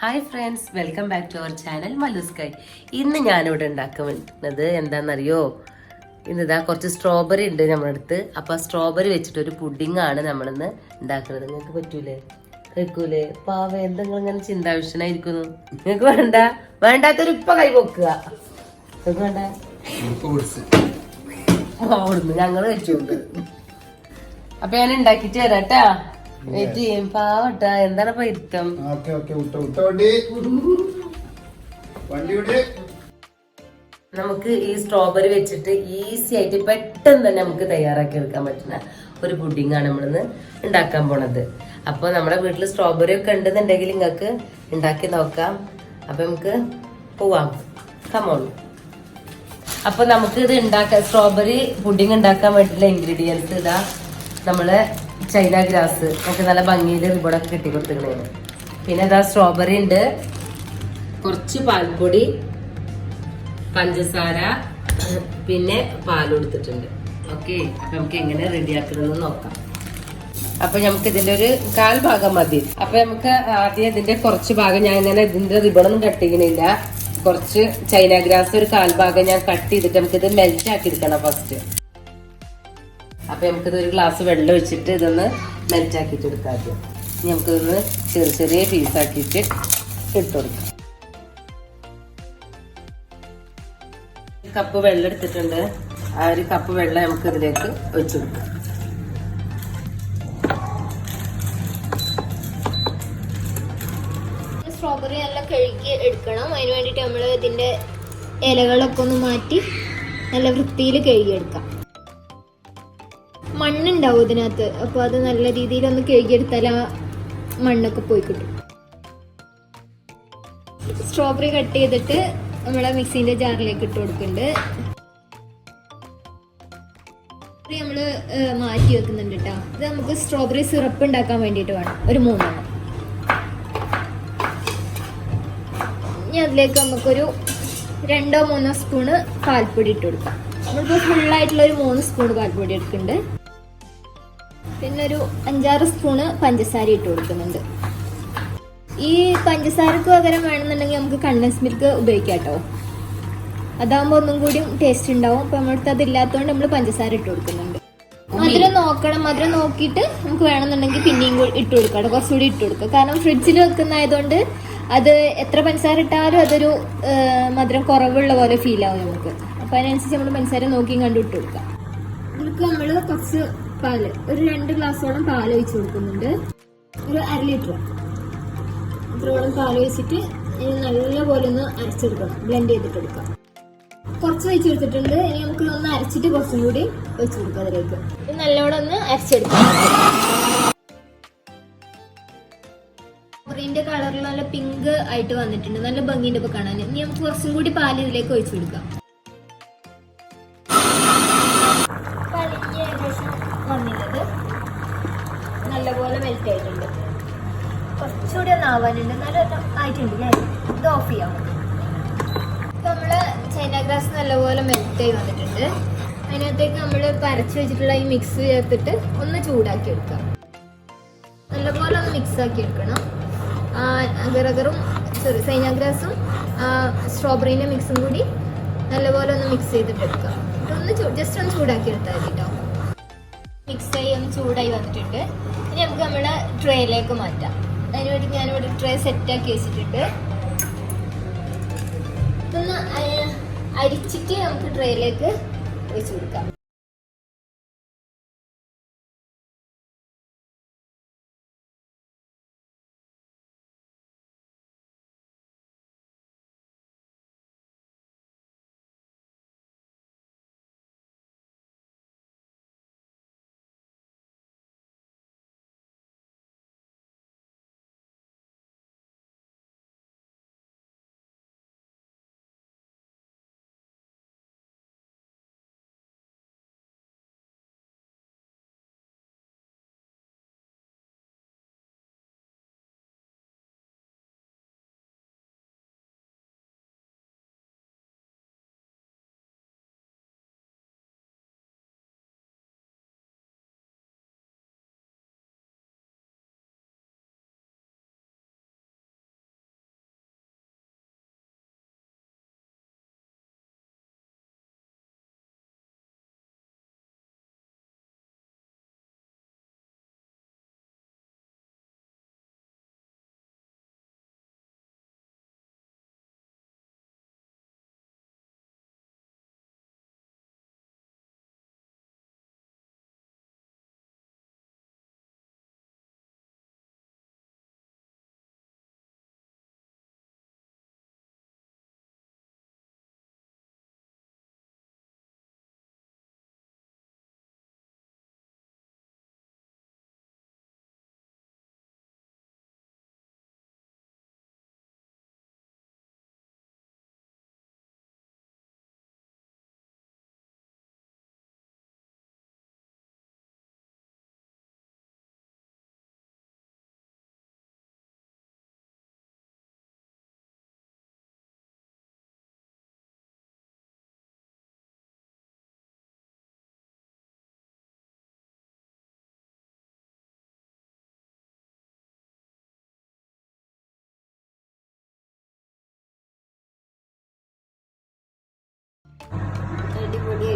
Hi friends welcome back to our channel Mallu Sky ഇന്ന് ഞാനിവിടെ ഉണ്ടാക്കുന്നത് എന്താണെന്നറിയോ? ഇന്നിതാ കുറച്ച് സ്ട്രോബെറി ഉണ്ട് നമ്മുടെ അടുത്ത്. അപ്പൊ ആ സ്ട്രോബെറി വെച്ചിട്ട് ഒരു പുഡിംഗ് ആണ് നമ്മളിന്ന് ഉണ്ടാക്കുന്നത് നിങ്ങൾക്ക് പറ്റൂലേ? കഴിക്കൂലേ പാവ എന്തെങ്കിലും ഇങ്ങനെ ചിന്താവിഷനായിരിക്കുന്നു. നിങ്ങൾക്ക് വേണ്ട? വേണ്ടാത്തൊരു ഇപ്പൊ കൈ പൊക്കുക. നിങ്ങൾക്ക് വേണ്ട? അവിടുന്ന് ഞങ്ങൾ കഴിച്ചോണ്ട്. അപ്പൊ ഞാൻ ഉണ്ടാക്കിട്ട് തരാട്ടാ പാവട്ടാ. എന്താണ് ഇരുത്തം? നമുക്ക് ഈ സ്ട്രോബെറി വെച്ചിട്ട് ഈസി ആയിട്ട് പെട്ടെന്ന് തന്നെ നമുക്ക് തയ്യാറാക്കി എടുക്കാൻ പറ്റുന്ന ഒരു പുഡിംഗ് ആണ് നമ്മളിന്ന് ഉണ്ടാക്കാൻ പോണത്. അപ്പോൾ നമ്മുടെ വീട്ടിൽ സ്ട്രോബെറി ഒക്കെ ഉണ്ടെന്നുണ്ടെങ്കിൽ നിങ്ങൾക്ക് ഉണ്ടാക്കി നോക്കാം. അപ്പൊ നമുക്ക് പോവാം. കമോൺ അപ്പൊ നമുക്ക് ഇത് ഉണ്ടാക്കാൻ സ്ട്രോബെറി പുഡിംഗ് ഉണ്ടാക്കാൻ വേണ്ടിയിട്ടുള്ള ഇൻഗ്രീഡിയൻസ് ഇതാ നമ്മൾ ചൈന ഗ്രാസ് ഒക്കെ നല്ല ഭംഗിയിൽ റിബണൊക്കെ കെട്ടി കൊടുത്തിട്ടുണ്ട് പിന്നെ ഇതാ സ്ട്രോബെറി ഉണ്ട്. കുറച്ച് പാൽപ്പൊടി പഞ്ചസാര പിന്നെ പാൽ കൊടുത്തിട്ടുണ്ട്. ഓക്കെ അപ്പൊ നമുക്ക് എങ്ങനെ റെഡിയാക്കുന്നത് നോക്കാം. അപ്പൊ നമുക്ക് ഇതിന്റെ ഒരു കാൽ ഭാഗം മതി. അപ്പൊ നമുക്ക് ആദ്യം ഇതിന്റെ കുറച്ച് ഭാഗം ഞാൻ ഇങ്ങനെ ഇതിന്റെ റിബണൊന്നും കട്ട് കുറച്ച് ചൈന ഗ്രാസ് ഒരു കാൽ ഭാഗം ഞാൻ കട്ട് ചെയ്തിട്ട് നമുക്ക് ഇത് മെൽറ്റ് ആക്കി എടുക്കണം ഫസ്റ്റ് അപ്പൊ നമുക്കിത് ഒരു ഗ്ലാസ് വെള്ളം വെച്ചിട്ട് ഇതൊന്ന് മെൽറ്റ് ആക്കിയിട്ട് എടുക്കാം ആദ്യം. ഇനി നമുക്കിതൊന്ന് ചെറിയ ചെറിയ പീസാക്കിയിട്ട് ഇട്ട് കൊടുക്കാം. കപ്പ് വെള്ളം എടുത്തിട്ടുണ്ട്. ആ ഒരു കപ്പ് വെള്ളം നമുക്ക് ഇതിലേക്ക് ഒഴിച്ചു കൊടുക്കാം. സ്ട്രോബെറി നല്ല കഴുകി എടുക്കണം. അതിന് വേണ്ടിയിട്ട് നമ്മൾ ഇതിന്റെ ഇലകളൊക്കെ ഒന്ന് മാറ്റി നല്ല വൃത്തിയിൽ കഴുകിയെടുക്കാം മണ്ണുണ്ടാവും ഇതിനകത്ത്. അപ്പോൾ അത് നല്ല രീതിയിൽ ഒന്ന് കഴുകിയെടുത്താൽ ആ മണ്ണൊക്കെ പോയി കിട്ടും. സ്ട്രോബെറി കട്ട് ചെയ്തിട്ട് നമ്മളെ മിക്സിന്റെ ജാറിലേക്ക് ഇട്ട് കൊടുക്കുന്നുണ്ട്. നമ്മൾ മാറ്റി വെക്കുന്നുണ്ട് കേട്ടോ. ഇത് നമുക്ക് സ്ട്രോബെറി സിറപ്പ് ഉണ്ടാക്കാൻ വേണ്ടിട്ട് വേണം. ഒരു മൂന്നെണ്ണം. ഇനി അതിലേക്ക് നമുക്കൊരു രണ്ടോ മൂന്നോ സ്പൂണ് പാൽപ്പൊടി ഇട്ട് കൊടുക്കാം. നമ്മളിപ്പോൾ ഫുള്ളായിട്ടുള്ള ഒരു മൂന്ന് സ്പൂൺ പാൽപ്പൊടി എടുക്കുന്നുണ്ട്. പിന്നെ ഒരു അഞ്ചാറ് സ്പൂണ് പഞ്ചസാര ഇട്ട് കൊടുക്കുന്നുണ്ട്. ഈ പഞ്ചസാരക്ക് പകരം വേണമെന്നുണ്ടെങ്കിൽ നമുക്ക് കണ്ടൻസ് മിൽക്ക് ഉപയോഗിക്കാം കേട്ടോ. അതാകുമ്പോൾ ഒന്നും കൂടി ടേസ്റ്റ് ഉണ്ടാവും. അപ്പോൾ നമ്മളടുത്ത് അതില്ലാത്തതുകൊണ്ട് നമ്മൾ പഞ്ചസാര ഇട്ട് കൊടുക്കുന്നുണ്ട്. മധുരം നോക്കണം. മധുരം നോക്കിയിട്ട് നമുക്ക് വേണമെന്നുണ്ടെങ്കിൽ പിന്നെയും കൂടി ഇട്ട് കൊടുക്കാം കേട്ടോ. കുറച്ചുകൂടി ഇട്ട് കൊടുക്കുക കാരണം ഫ്രിഡ്ജിൽ വെക്കുന്നതായതുകൊണ്ട് അത് എത്ര പഞ്ചസാര ഇട്ടാലും അതൊരു മധുരം കുറവുള്ള പോലെ ഫീൽ ആവും നമുക്ക്. അപ്പോൾ അതിനനുസരിച്ച് നമ്മൾ പഞ്ചസാര നോക്കിയും കണ്ടു ഇട്ട് കൊടുക്കാം. ഇതിലേക്ക് നമ്മൾ കുറച്ച് പാൽ. ഒരു രണ്ട് ഗ്ലാസ്സോളം പാൽ ഒഴിച്ച് കൊടുക്കുന്നുണ്ട്. ഒരു അര ലിറ്റർ. അത്രയോളം പാൽ ഒഴിച്ചിട്ട് നല്ലപോലെ ഒന്ന് അരച്ചെടുക്കണം. ബ്ലെൻഡ് ചെയ്തിട്ട് എടുക്കാം. കുറച്ച് ഒഴിച്ച് കൊടുത്തിട്ടുണ്ട്. ഇനി നമുക്ക് ഒന്ന് അരച്ചിട്ട് കുറച്ചും കൂടി ഒഴിച്ച് കൊടുക്കാം അതിലേക്ക്. ഇത് നല്ലോണം ഒന്ന് അരച്ചെടുക്കാം. ഗ്രീന്റെ കളറിൽ നല്ല പിങ്ക് ആയിട്ട് വന്നിട്ടുണ്ട്. നല്ല ഭംഗിയുണ്ട് ഇപ്പൊ കാണാൻ. ഇനി നമുക്ക് കുറച്ചും കൂടി പാൽ ഇതിലേക്ക് ഒഴിച്ചു കൊടുക്കാം. ഏകദേശം നല്ലപോലെ മെൽറ്റ് ആയിട്ടുണ്ട്. കുറച്ചുകൂടി ഒന്ന് ആവാനുണ്ട്. നല്ല ആയിട്ടുണ്ട് അല്ലേ? ഇത് ഓഫ് ചെയ്യാം. നമ്മൾ ചൈന ഗ്രാസ് നല്ലപോലെ മെൽറ്റ് ആയി വന്നിട്ടുണ്ട്. അതിനകത്തേക്ക് നമ്മൾ പരച്ച് വെച്ചിട്ടുള്ള ഈ മിക്സ് ചേർത്തിട്ട് ഒന്ന് ചൂടാക്കി എടുക്കാം. നല്ലപോലെ ഒന്ന് മിക്സ് ആക്കി എടുക്കണം. അഗറഗറും സോറി സൈന ഗ്രാസും സ്ട്രോബെറീന്റെ മിക്സും കൂടി നല്ലപോലെ ഒന്ന് മിക്സ് ചെയ്തിട്ട് എടുക്കാം. ഇതൊന്ന് ജസ്റ്റ് ഒന്ന് ചൂടാക്കി എടുത്താൽ മതി കേട്ടോ മിക്സ് ഒന്ന് ചൂടായി വന്നിട്ടുണ്ട്. ഇനി നമുക്ക് നമ്മുടെ ട്രേയിലേക്ക് മാറ്റാം. അതിന് വേണ്ടി ഞാനിവിടെ ട്രേ സെറ്റാക്കി വെച്ചിട്ടുണ്ട്. അരിച്ചിട്ട് നമുക്ക് ട്രേയിലേക്ക് വെച്ച് കൊടുക്കാം.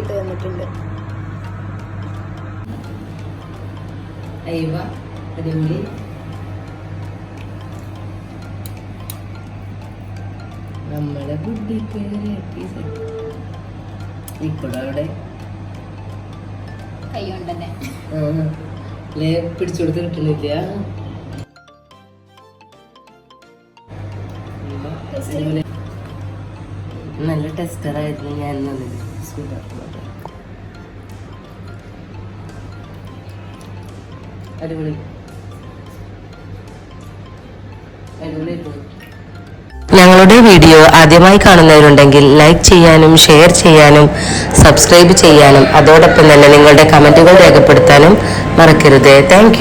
ആയിട്ട് വന്നിട്ടുണ്ട് അടിപൊളി. നമ്മളെ ബുദ്ധിക്ക് ഇപ്പോഴും അവിടെ കൈ കൊണ്ട് തന്നെ ആ, ലേ പിടിച്ചു കൊടുത്ത് കിട്ടുന്നില്ല. നല്ല ടെസ്റ്റർ ആയിരുന്നു ഞാൻ വന്നത് അടിപൊളി. അടിപൊളി ഞങ്ങളുടെ വീഡിയോ ആദ്യമായി കാണുന്നവരുണ്ടെങ്കിൽ ലൈക്ക് ചെയ്യാനും ഷെയർ ചെയ്യാനും സബ്സ്ക്രൈബ് ചെയ്യാനും അതോടൊപ്പം തന്നെ നിങ്ങളുടെ കമന്റുകൾ രേഖപ്പെടുത്താനും മറക്കരുത്. താങ്ക്